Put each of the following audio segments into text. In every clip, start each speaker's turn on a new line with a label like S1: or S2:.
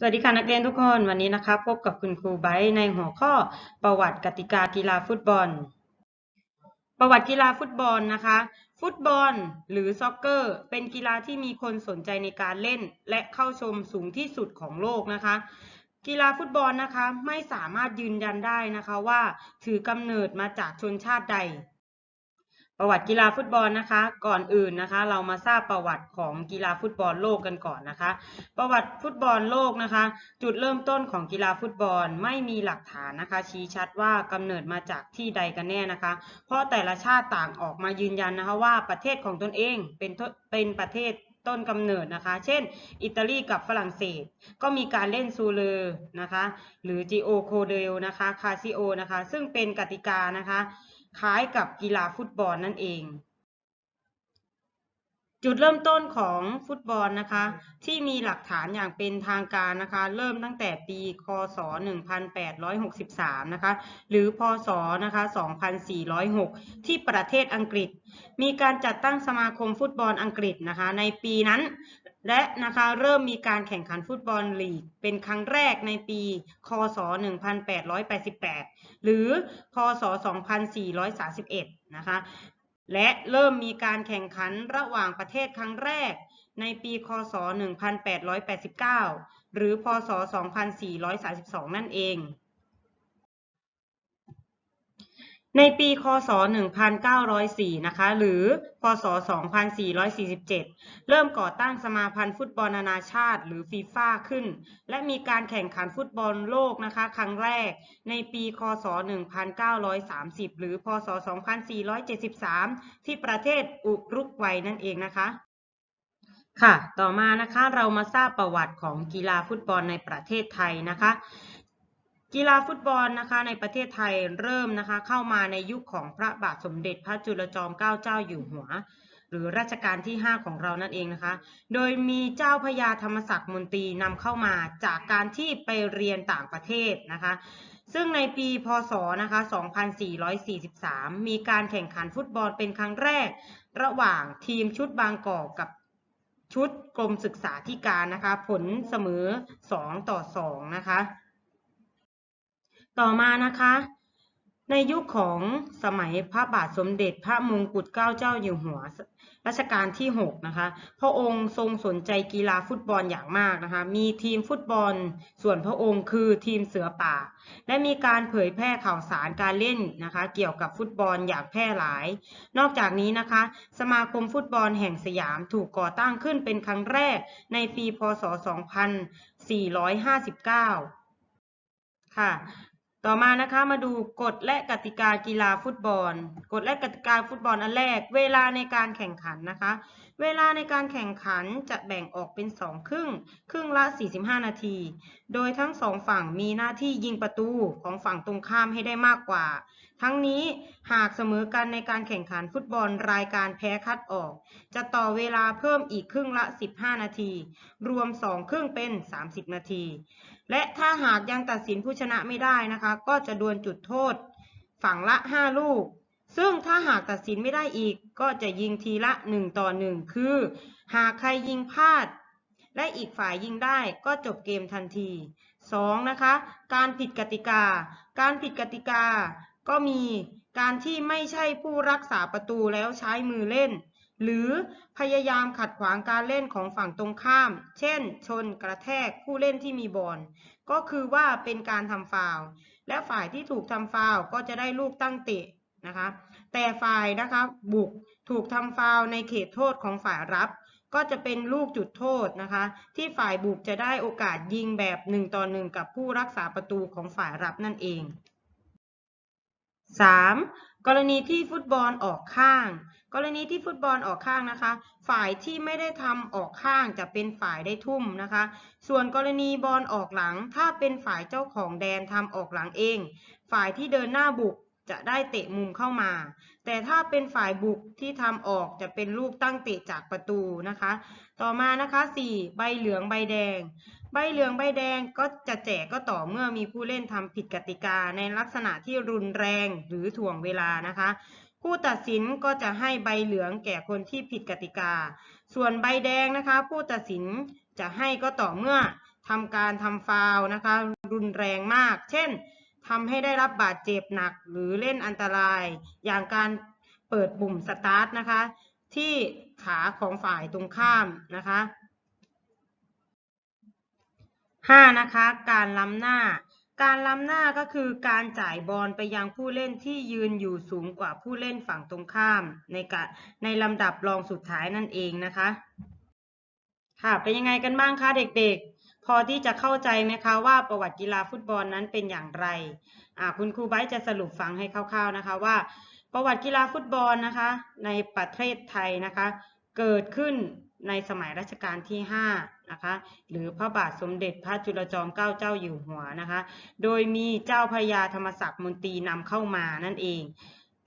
S1: สวัสดีค่ะนักเรียนทุกคนวันนี้นะคะพบกับคุณครูไบ์ในหัวข้อประวัติกติกากีฬาฟุตบอล ประวัติกีฬาฟุตบอลนะคะ ฟุตบอลหรือซ็อกเกอร์ เป็นกีฬาที่มีคนสนใจในการเล่น และเข้าชมสูงที่สุดของโลกนะคะ กีฬาฟุตบอลนะคะไม่สามารถยืนยันได้นะคะว่า ถือกำเนิดมาจากชนชาติใด ประวัติกีฬาฟุตบอลนะคะ ก่อนอื่นนะคะ เรามาทราบประวัติของกีฬาฟุตบอลโลกกันก่อนนะคะ ประวัติฟุตบอลโลกนะคะ จุดเริ่มต้นของกีฬาฟุตบอลไม่มีหลักฐานนะคะ ชี้ชัดว่ากำเนิดมาจากที่ใดกันแน่นะคะ เพราะแต่ละชาติต่างออกมายืนยันนะคะว่าประเทศของตนเองเป็นเป็นประเทศต้นกำเนิดนะคะ เช่น อิตาลีกับฝรั่งเศส ก็มีการเล่นซูเลอร์นะคะ หรือจิโอโคเดลนะคะ คาซิโอนะคะ ซึ่งเป็นกติกานะคะ คล้ายกับกีฬาฟุตบอลนั่นเอง จุดเริ่มต้นของฟุตบอลนะคะ ที่มีหลักฐานอย่างเป็นทางการนะคะ เริ่มตั้งแต่ปีคศ 1863 นะคะ หรือพศนะคะ 2406 ที่ประเทศอังกฤษ มีการจัดตั้งสมาคมฟุตบอลอังกฤษนะคะ ในปีนั้นและนะคะเริ่มมีการแข่งขันฟุตบอลลีก เป็นครั้งแรกในปี คศ 1888 หรือ พศ 2431 นะคะ และเริ่มมีการแข่งขันระหว่างประเทศครั้งแรก ในปีคศ 1889 หรือ พศ 2432 นั่นเอง ในปีคศ 1904 นะคะ หรือ พศ 2447 เริ่มก่อตั้งสมาพันธ์ฟุตบอลนานาชาติ หรือฟีฟ่าขึ้น และมีการแข่งขันฟุตบอลโลกนะคะ ครั้งแรก ในปีคศ 1930 หรือ พศ 2473 ที่ประเทศอุรุกวัยนั่นเองนะคะ ค่ะ ต่อมานะคะเรามาทราบประวัติของกีฬาฟุตบอลในประเทศไทยนะคะ กีฬาฟุตบอลนะคะในประเทศไทยเริ่มนะคะเข้ามาในยุคของพระบาทสมเด็จพระจุลจอมเกล้าเจ้าอยู่หัว หรือรัชกาลที่ 5 ของเรานั่นเองนะคะ โดยมีเจ้าพระยาธรรมศักดิ์มนตรีนำเข้ามาจากการที่ไปเรียนต่างประเทศนะคะ ซึ่งในปีพศนะคะ 2443 มีการแข่งขันฟุตบอลเป็นครั้งแรก ระหว่างทีมชุดบางกอกกับชุดกรมศึกษาธิการนะคะ ผลเสมอ 2 ต่อ 2 นะคะ ต่อมานะคะ ในยุคของสมัยพระบาทสมเด็จพระมงกุฎเกล้าเจ้าอยู่หัวรัชกาลที่ 6 นะคะ พระองค์ทรงสนใจกีฬาฟุตบอลอย่างมากนะคะ มีทีมฟุตบอลส่วนพระองค์คือทีมเสือป่า และมีการเผยแพร่ข่าวสารการเล่นนะคะ เกี่ยวกับฟุตบอลอย่างแพร่หลาย นอกจากนี้นะคะ สมาคมฟุตบอลแห่งสยามถูกก่อตั้งขึ้นเป็นครั้งแรกในปี พศ 2459 ค่ะ ต่อมานะคะมาดูกฎและกติกากีฬาฟุตบอล กฎและกติกาฟุตบอลอันแรก เวลาในการแข่งขันนะคะ เวลาในการแข่งขันจะแบ่งออกเป็น 2 ครึ่ง ครึ่งละ 45 นาที โดยทั้งสองฝั่งมีหน้าที่ยิงประตูของฝั่งตรงข้ามให้ได้มากกว่า ทั้งนี้หากเสมอกันในการแข่งขันฟุตบอลรายการแพ้คัดออก จะต่อเวลาเพิ่มอีกครึ่งละ 15 นาที รวม 2 ครึ่งเป็น 30 นาที และถ้าหากยังตัดสินผู้ชนะไม่ได้นะคะ ก็จะดวลจุดโทษฝั่งละ 5 ลูก ซึ่งถ้าหากตัดสินไม่ได้อีก ก็จะยิงทีละ 1 ต่อ 1 คือ หากใครยิงพลาด และอีกฝ่ายยิงได้ก็จบเกมทันที 2. นะคะ การผิดกติกา การผิดกติกา ก็มีการที่ไม่ใช่ผู้รักษาประตูแล้วใช้มือเล่น หรือพยายามขัดขวางการเล่นของฝั่งตรงข้าม เช่น ชนกระแทกผู้เล่นที่มีบอล ก็คือว่าเป็นการทำฟาวและฝ่ายที่ถูกทำฟาวก็จะได้ลูกตั้งเตะนะคะ แต่ฝ่ายนะคะบุกถูกทำฟาวในเขตโทษของฝ่ายรับ ก็จะเป็นลูกจุดโทษนะคะ ที่ฝ่ายบุกจะได้โอกาสยิงแบบ1ต่อ1กับผู้รักษาประตูของฝ่ายรับนั่นเอง 3. กรณีที่ฟุตบอลออกข้าง กรณีที่ฟุตบอลออกข้างนะคะ ฝ่ายที่ไม่ได้ทำออกข้างจะเป็นฝ่ายได้ทุ่มนะคะ ส่วนกรณีบอลออกหลัง ถ้าเป็นฝ่ายเจ้าของแดนทำออกหลังเอง ฝ่ายที่เดินหน้าบุกจะได้เตะมุมเข้ามา แต่ถ้าเป็นฝ่ายบุกที่ทำออกจะเป็นลูกตั้งเตะจากประตูนะคะ ต่อมานะคะ 4. ใบเหลืองใบแดง ใบเหลืองใบแดงก็จะแจกก็ต่อเมื่อมีผู้เล่นทำผิดกติกาในลักษณะที่รุนแรงหรือถ่วงเวลานะคะ ผู้ตัดสินก็จะให้ใบเหลืองแก่คนที่ผิดกติกา ส่วนใบแดงนะคะ ผู้ตัดสินจะให้ก็ต่อเมื่อทำการทำฟาวนะคะ รุนแรงมาก เช่นทำให้ได้รับบาดเจ็บหนักหรือเล่นอันตราย อย่างการเปิดปุ่มสตาร์ทนะคะ ที่ขาของฝ่ายตรงข้ามนะคะ ห้านะคะ การล้ำหน้า การล้ำหน้าก็คือการจ่ายบอลไปยังผู้เล่นที่ยืนอยู่สูงกว่าผู้เล่นฝั่งตรงข้าม ในกะในลำดับรองสุดท้ายนั่นเองนะคะ ค่ะ เป็นยังไงกันบ้างคะเด็กๆ พอที่จะเข้าใจไหมคะว่าประวัติกีฬาฟุตบอลนั้นเป็นอย่างไร อ่าคุณครูไบร์ทจะสรุปฟังให้คร่าวๆนะคะว่า ประวัติกีฬาฟุตบอลนะคะ ในประเทศไทยนะคะ เกิดขึ้น ในสมัยรัชกาลที่5นะคะหรือพระบาทสมเด็จพระจุลจอมเกล้าเจ้าอยู่หัวนะคะโดยมีเจ้าพญาธรรมศักดิ์มนตรีนำเข้ามานั่นเอง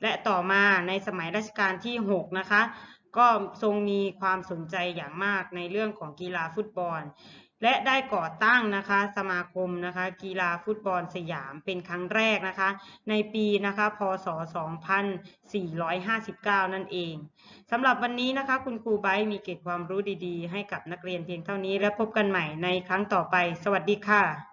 S1: และต่อมาในสมัยรัชกาลที่6นะคะก็ทรงมีความสนใจอย่างมากในเรื่องของกีฬาฟุตบอล และได้ก่อตั้งนะคะสมาคมนะคะกีฬาฟุตบอลสยามเป็นครั้งแรกนะคะ ในปีนะคะพศ 2459 นั่นเองสำหรับวันนี้นะคะ คุณครูไบมีเกร็ดความรู้ดีๆ ให้กับนักเรียนเพียงเท่านี้ และพบกันใหม่ในครั้งต่อไป สวัสดีค่ะ